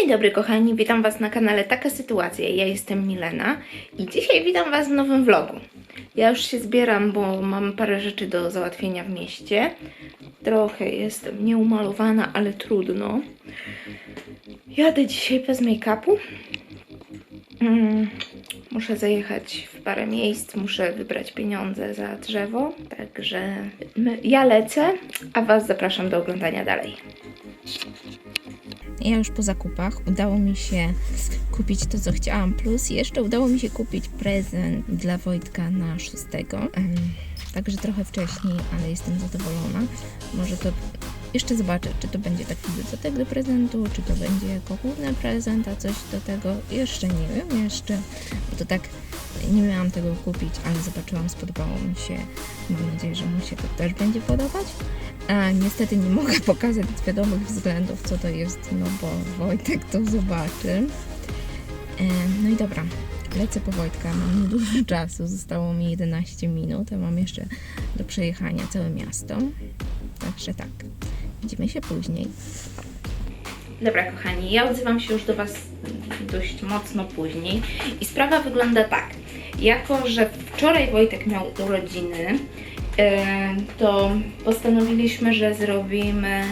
Dzień dobry kochani, witam Was na kanale Taka Sytuacja. Ja jestem Milena i dzisiaj witam Was w nowym vlogu. Ja już się zbieram, bo mam parę rzeczy do załatwienia w mieście. Trochę jestem nieumalowana, ale trudno. Jadę dzisiaj bez make-upu. Mm, muszę zajechać w parę miejsc, muszę wybrać pieniądze za drzewo. Także ja lecę, a Was zapraszam do oglądania dalej. Ja już po zakupach udało mi się kupić to, co chciałam, plus jeszcze udało mi się kupić prezent dla Wojtka na 6. Em, Także trochę wcześniej, ale jestem zadowolona. Może to jeszcze zobaczę, czy to będzie taki dodatek do prezentu, czy to będzie jako główny prezent, a coś do tego jeszcze nie wiem, jeszcze, to tak nie miałam tego kupić, ale zobaczyłam, spodobało mi się. Mam nadzieję, że mu się to też będzie podobać. A niestety nie mogę pokazać z wiadomych względów, co to jest, no bo Wojtek to zobaczy. E, No i dobra, lecę po Wojtka, mam niedużo czasu, zostało mi 11 minut, a mam jeszcze do przejechania całe miasto. Także tak, widzimy się później. Dobra, kochani, ja odzywam się już do Was dość mocno później i sprawa wygląda tak. Jako, że wczoraj Wojtek miał urodziny, to postanowiliśmy, że zrobimy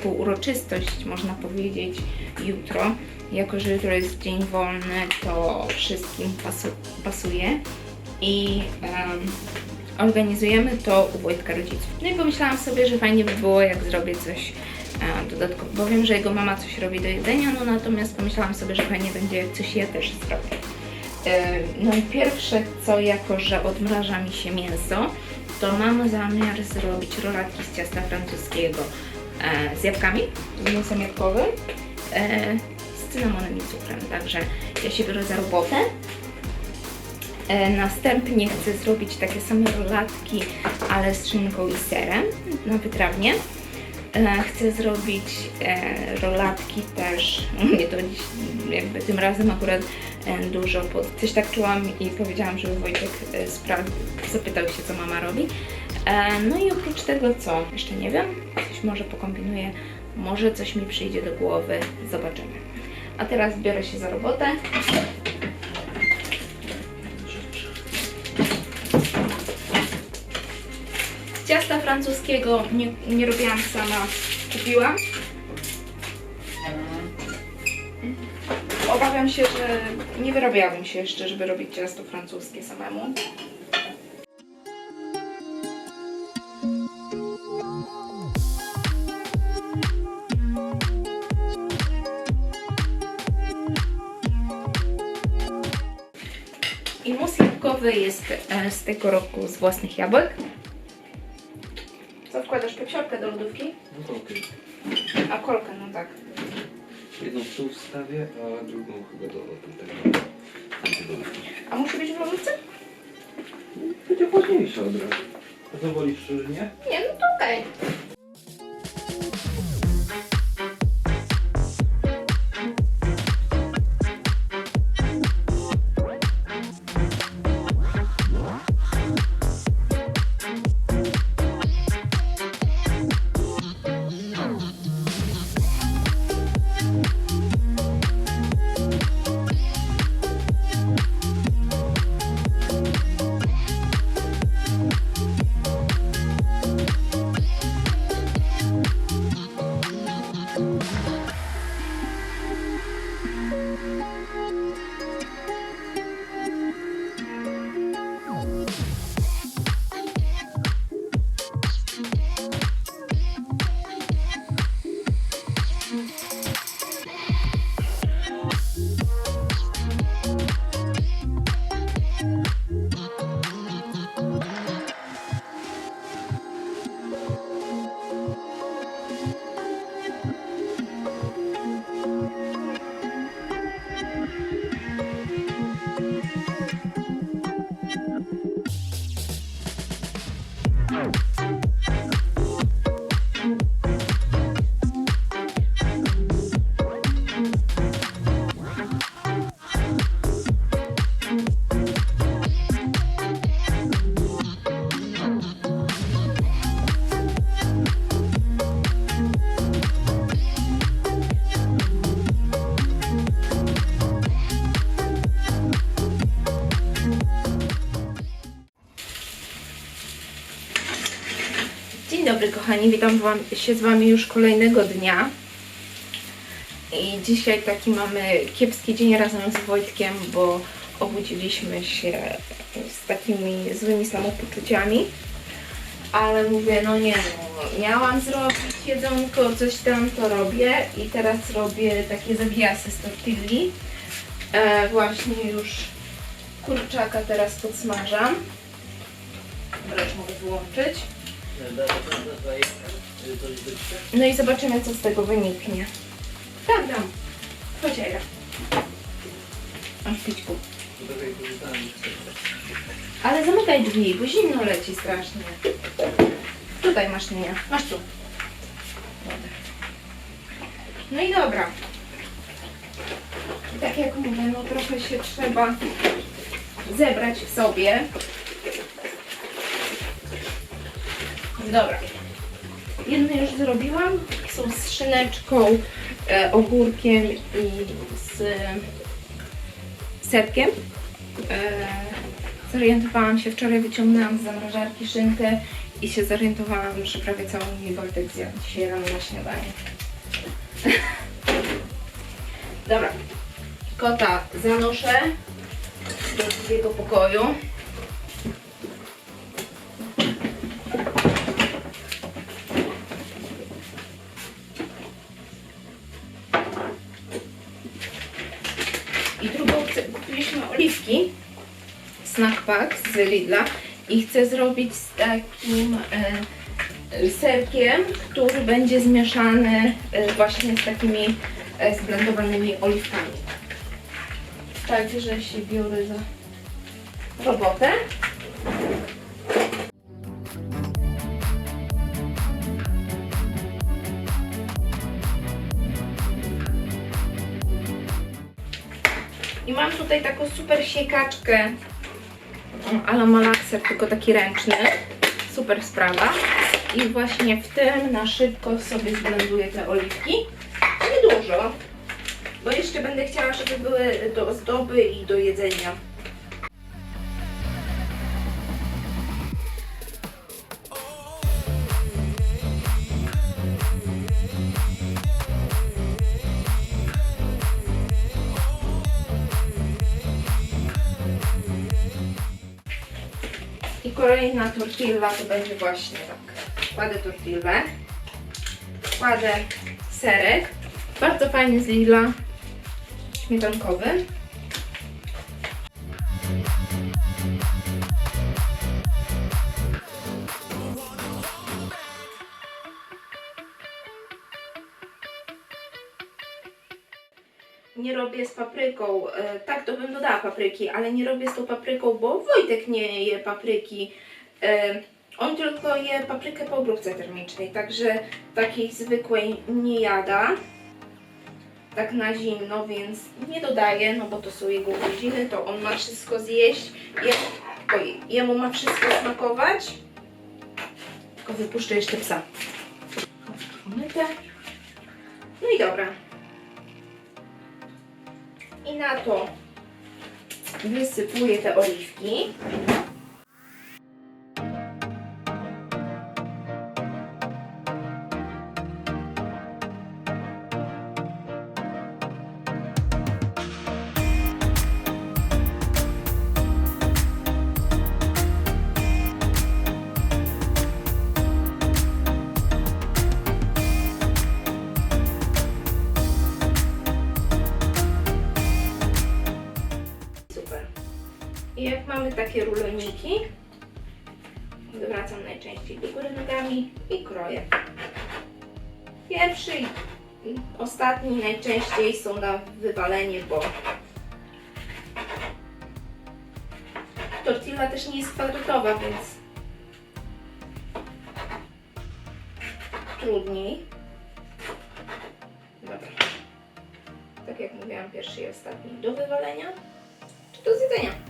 taką uroczystość, można powiedzieć, jutro. Jako, że jutro jest dzień wolny, to wszystkim pasu, pasuje i em, organizujemy to u Wojtka rodziców. No i pomyślałam sobie, że fajnie by było, jak zrobię coś e, dodatkowo, bo wiem, że jego mama coś robi do jedzenia, no natomiast pomyślałam sobie, że fajnie będzie, jak coś ja też zrobię. E, No i pierwsze co, jako że odmraża mi się mięso, to mam zamiar zrobić rolatki z ciasta francuskiego e, z jabłkami, z mięsem jabłkowym, e, z cynamonem i cukrem. Także ja się biorę za robotę. Następnie chcę zrobić takie same rolatki, ale z szynką i serem na wytrawnie. Chcę zrobić rolatki też, nie to dziś, jakby tym razem akurat dużo, bo coś tak czułam i powiedziałam, żeby Wojtek e, zapytał się, co mama robi. E, No i oprócz tego co? Jeszcze nie wiem, coś może pokombinuję, może coś mi przyjdzie do głowy, zobaczymy. A teraz biorę się za robotę. Ciasta francuskiego nie, nie robiłam sama, kupiłam. Obawiam się, że nie wyrabiałabym się jeszcze, żeby robić ciasto francuskie samemu. I mus jabłkowy jest e, z tego roku z własnych jabłek. Co wkładasz? Pepsiorkę do lodówki? No to okej. A kolkę, no tak. Jedną tu wstawię, a drugą chyba do tego. A musi być w lodówce? Będzie ważniejsza od razu. A co wolisz nie? Nie, no to okej. dobry kochani, witam wam, się z Wami już kolejnego dnia. I dzisiaj taki mamy kiepski dzień razem z Wojtkiem, bo obudziliśmy się z takimi złymi samopoczuciami. Ale mówię, no nie no, miałam zrobić jedzonko, coś tam to robię i teraz robię takie zawiasy z tortilli. E, właśnie już kurczaka teraz podsmażam. Dobra, już mogę wyłączyć. No i zobaczymy, co z tego wyniknie. Tak, dam. Ejra. Masz pićku. Ale zamykaj drzwi, bo zimno leci strasznie. Tutaj masz nie. Masz tu. No i dobra. Tak jak mówię, no trochę się trzeba zebrać w sobie. Dobra. Jedne już zrobiłam. Są z szyneczką, e, ogórkiem i z serkiem. E, zorientowałam się, wczoraj wyciągnęłam z zamrażarki szynkę i się zorientowałam, że prawie całą mi Wojtek zjadł dzisiaj rano na śniadanie. Dobra. Kota zanoszę do drugiego pokoju. Z Lidla i chcę zrobić z takim e, serkiem, który będzie zmieszany e, właśnie z takimi e, zblendowanymi oliwkami. Także się biorę za robotę. I mam tutaj taką super siekaczkę ala malakser, tylko taki ręczny. Super sprawa. I właśnie w tym na szybko sobie zblenduję te oliwki. Niedużo, bo jeszcze będę chciała, żeby były do ozdoby i do jedzenia. Tortilla to będzie właśnie tak. Kładę tortillę, kładę serek, bardzo fajny z Lidla, śmietankowy. Nie robię z papryką. E, tak, to bym dodała papryki, ale nie robię z tą papryką, bo Wojtek nie je papryki. On tylko je paprykę po obróbce termicznej, także takiej zwykłej nie jada. Tak na zimno, więc nie dodaję, no bo to są jego urodziny, to on ma wszystko zjeść. Je, oj, jemu ma wszystko smakować. Tylko wypuszczę jeszcze psa. Umyte. No i dobra. I na to wysypuję te oliwki. Takie ruloniki, wywracam najczęściej do góry nogami i kroję. Pierwszy i ostatni najczęściej są na wywalenie, bo tortilla też nie jest kwadratowa, więc trudniej. Dobra. Tak jak mówiłam, pierwszy i ostatni do wywalenia czy do zjedzenia.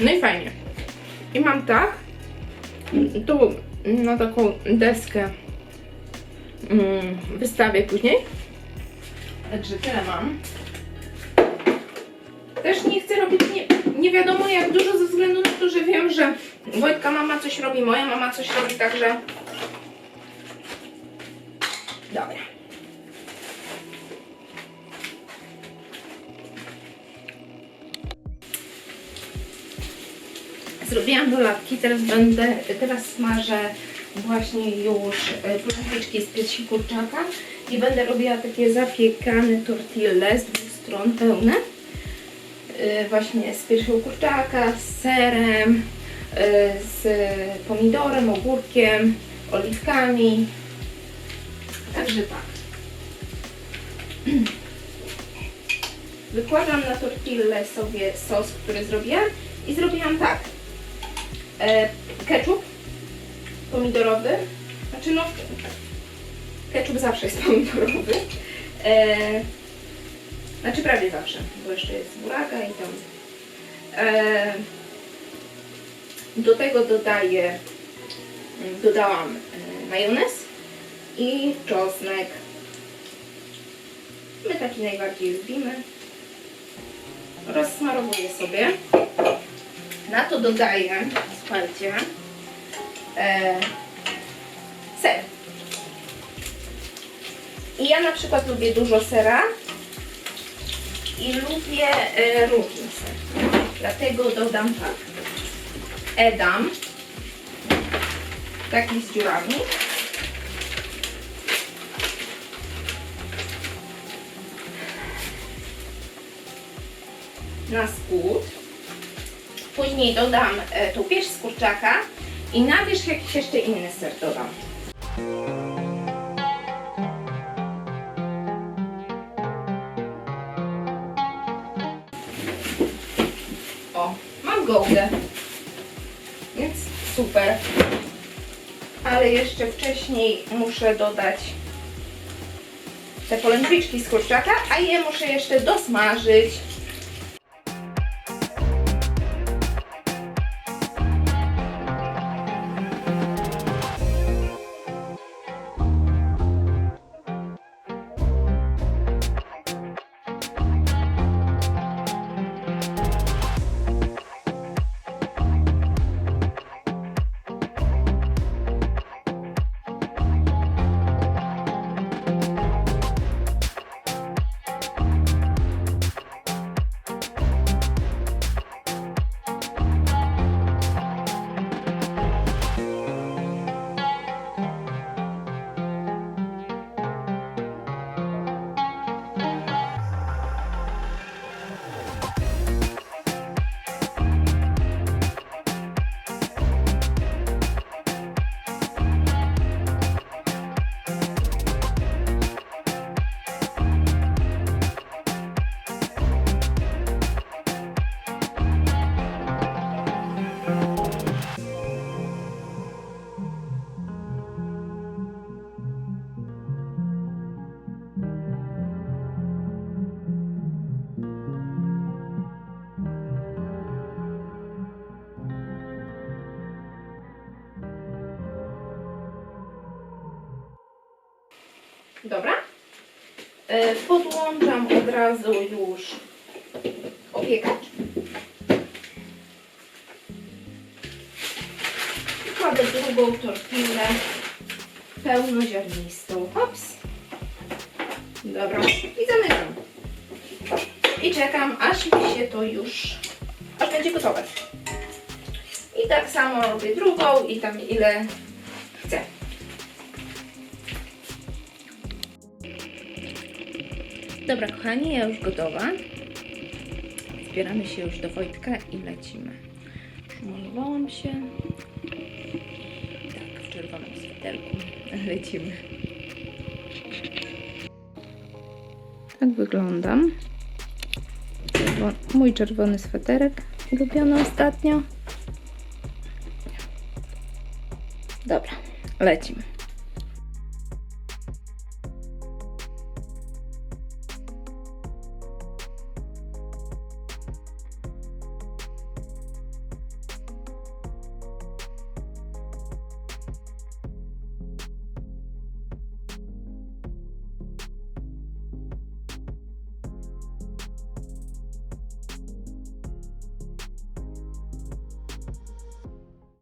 No i fajnie. I mam tak, tu na taką deskę mm, wystawię później. Także tyle mam. Też nie chcę robić nie, nie wiadomo jak dużo ze względu na to, że wiem, że Wojtka mama coś robi, moja mama coś robi, także dobra. Zrobiłam dolatki, teraz będę, teraz smażę właśnie już e, plątwiczki z piersi kurczaka i będę robiła takie zapiekane tortille z dwóch stron pełne. E, Właśnie z piersią kurczaka, z serem, e, z pomidorem, ogórkiem, oliwkami. Także tak. Wykładam na tortillę sobie sos, który zrobiłam i zrobiłam tak. E, ketchup pomidorowy, znaczy no ketchup zawsze jest pomidorowy. E, znaczy prawie zawsze, bo jeszcze jest buraga i tam. E, do tego dodaję, mm, dodałam e, majonez i czosnek. My taki najbardziej lubimy. Rozsmarowuję sobie. Na to dodaję, słuchajcie, e, ser. I ja na przykład lubię dużo sera i lubię e, różny ser. Dlatego dodam tak. Edam. Taki z dziurami. Na spód. Później dodam e, tą pierś z kurczaka i na wierzch jakiś jeszcze inny ser dodam. O, mam gołdę. Więc super. Ale jeszcze wcześniej muszę dodać te polędwiczki z kurczaka, a je muszę jeszcze dosmażyć. Podłączam od razu już opiekacz. Kładę drugą tortillę pełnoziarnistą. Hops. Dobra. I zamykam. I czekam, aż mi się to już, aż będzie gotowe. I tak samo robię drugą i tam ile Dobra, kochani, ja już gotowa. Zbieramy się już do Wojtka i lecimy. Malowałam się. Tak, w czerwonym sweterku. Lecimy. Tak wyglądam. Mój czerwony sweterek, ulubiony ostatnio. Dobra, lecimy.